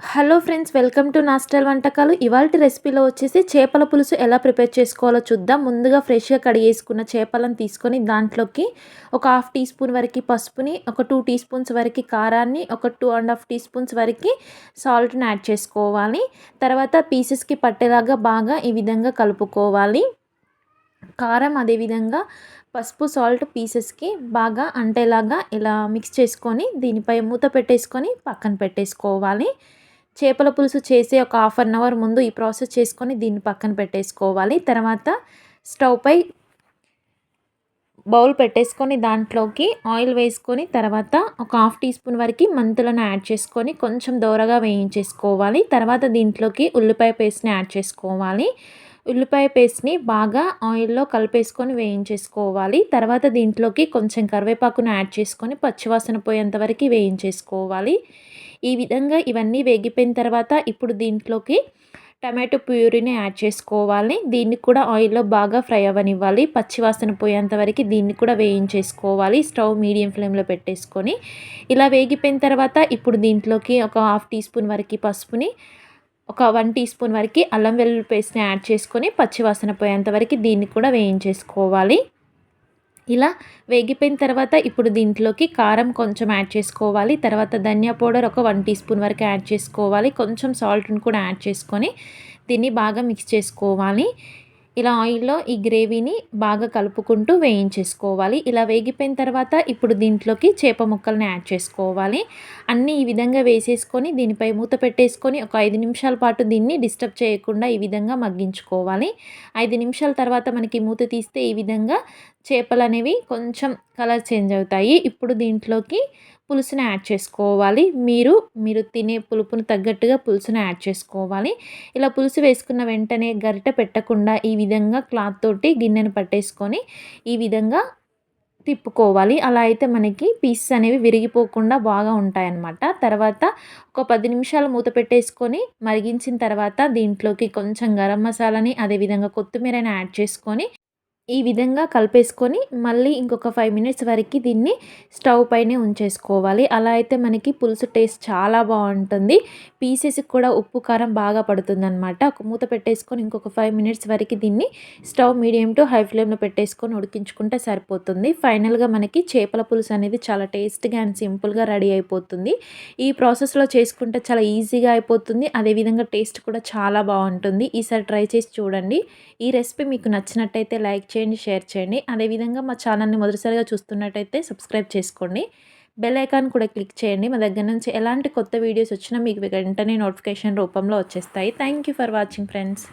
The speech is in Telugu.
హలో ఫ్రెండ్స్ వెల్కమ్ టు నాస్టల్ వంటకాలు. ఇవాళ రెసిపీలో వచ్చేసి చేపల పులుసు ఎలా ప్రిపేర్ చేసుకోవాలో చూద్దాం. ముందుగా ఫ్రెష్గా కడిగేసుకున్న చేపలను తీసుకొని దాంట్లోకి ఒక హాఫ్ టీ స్పూన్ వరకు పసుపుని ఒక టూ టీ స్పూన్స్ వరకు కారాన్ని ఒక two and half tea spoons వరకు సాల్ట్ని యాడ్ చేసుకోవాలి. తర్వాత పీసెస్కి పట్టేలాగా బాగా ఈ విధంగా కలుపుకోవాలి. కారం అదేవిధంగా పసుపు సాల్ట్ పీసెస్కి బాగా అంటేలాగా ఇలా మిక్స్ చేసుకొని దీనిపై మూత పెట్టేసుకొని పక్కన పెట్టేసుకోవాలి. చేపల పులుసు చేసే ఒక హాఫ్ అన్ అవర్ ముందు ఈ ప్రాసెస్ చేసుకొని దీన్ని పక్కన పెట్టేసుకోవాలి. తర్వాత స్టవ్ పై బౌల్ పెట్టేసుకొని దాంట్లోకి ఆయిల్ వేసుకొని తర్వాత ఒక హాఫ్ టీ స్పూన్ వరకు మెంతులను యాడ్ చేసుకొని కొంచెం దోరగా వేయించేసుకోవాలి. తర్వాత దీంట్లోకి ఉల్లిపాయ పేస్ట్ని యాడ్ చేసుకోవాలి. ఉల్లిపాయ పేస్ట్ని బాగా ఆయిల్లో కలిపేసుకొని వేయించేసుకోవాలి. తర్వాత దీంట్లోకి కొంచెం కరివేపాకును యాడ్ చేసుకొని పచ్చివాసన పోయేంత వరకు వేయించేసుకోవాలి. ఈ విధంగా ఇవన్నీ వేగిపోయిన తర్వాత ఇప్పుడు దీంట్లోకి టమాటో ప్యూరీని యాడ్ చేసుకోవాలి. దీన్ని కూడా ఆయిల్లో బాగా ఫ్రై అవ్వనివ్వాలి. పచ్చివాసన పోయేంత వరకు దీన్ని కూడా వేయించేసుకోవాలి. స్టవ్ మీడియం ఫ్లేమ్లో పెట్టేసుకొని ఇలా వేగిపోయిన తర్వాత ఇప్పుడు దీంట్లోకి ఒక హాఫ్ టీ స్పూన్ వరకు పసుపుని ఒక వన్ టీ స్పూన్ వరకు అల్లం వెల్లుల్లి పేస్ట్ని యాడ్ చేసుకొని పచ్చివాసన పోయేంత వరకు దీన్ని కూడా వేయించేసుకోవాలి. ఇలా వేగిపోయిన తర్వాత ఇప్పుడు దీంట్లోకి కారం కొంచెం యాడ్ చేసుకోవాలి. తర్వాత ధనియా పౌడర్ ఒక వన్ టీ స్పూన్ వరకు యాడ్ చేసుకోవాలి. కొంచెం సాల్ట్ని కూడా యాడ్ చేసుకొని దీన్ని బాగా మిక్స్ చేసుకోవాలి. ఇలా ఆయిల్లో ఈ గ్రేవీని బాగా కలుపుకుంటూ వేయించేసుకోవాలి. ఇలా వేగిపోయిన తర్వాత ఇప్పుడు దీంట్లోకి చేప ముక్కల్ని యాడ్ చేసుకోవాలి. అన్నీ ఈ విధంగా వేసేసుకొని దీనిపై మూత పెట్టేసుకొని ఒక ఐదు నిమిషాల పాటు దీన్ని డిస్టర్బ్ చేయకుండా ఈ విధంగా మగ్గించుకోవాలి. ఐదు నిమిషాల తర్వాత మనకి మూత తీస్తే ఈ విధంగా చేపలు అనేవి కొంచెం కలర్ చేంజ్ అవుతాయి. ఇప్పుడు దీంట్లోకి పులుసుని యాడ్ చేసుకోవాలి. మీరు మీరు తినే పులుపును తగ్గట్టుగా పులుసును యాడ్ చేసుకోవాలి. ఇలా పులుసు వేసుకున్న వెంటనే గరిట పెట్టకుండా ఈ విధంగా క్లాత్ తోటి గిన్నెను పట్టేసుకొని ఈ విధంగా తిప్పుకోవాలి. అలా అయితే మనకి పీసెస్ అనేవి విరిగిపోకుండా బాగా ఉంటాయన్నమాట. తర్వాత ఒక పది నిమిషాలు మూత పెట్టేసుకొని మరిగించిన తర్వాత దీంట్లోకి కొంచెం గరం మసాలాని అదేవిధంగా కొత్తిమీరని యాడ్ చేసుకొని ఈ విధంగా కలిపేసుకొని మళ్ళీ ఇంకొక ఫైవ్ మినిట్స్ వరకు దీన్ని స్టవ్ పైనే ఉంచేసుకోవాలి. అలా అయితే మనకి పులుసు టేస్ట్ చాలా బాగుంటుంది. పీసెస్కి కూడా ఉప్పు కారం బాగా పడుతుందన్నమాట. ఒక మూత పెట్టేసుకొని ఇంకొక ఫైవ్ మినిట్స్ వరకు దీన్ని స్టవ్ మీడియం టు హై ఫ్లేమ్లో పెట్టేసుకొని ఉడికించుకుంటే సరిపోతుంది. ఫైనల్గా మనకి చేపల పులుసు అనేది చాలా టేస్ట్గా అండ్ సింపుల్గా రెడీ అయిపోతుంది. ఈ ప్రాసెస్లో చేసుకుంటే చాలా ఈజీగా అయిపోతుంది. అదేవిధంగా టేస్ట్ కూడా చాలా బాగుంటుంది. ఈసారి ట్రై చేసి చూడండి. ఈ రెసిపీ మీకు నచ్చినట్టయితే లైక్ చేయండి షేర్ చేయండి. అదేవిధంగా మా ఛానల్ని మొదటిసారిగా చూస్తున్నట్టయితే సబ్స్క్రైబ్ చేసుకోండి. బెల్ ఐకాన్ కూడా క్లిక్ చేయండి. మా దగ్గర నుంచి ఎలాంటి కొత్త వీడియోస్ వచ్చినా మీకు వెంటనే నోటిఫికేషన్ రూపంలో వచ్చేస్తాయి. Thank for watching friends.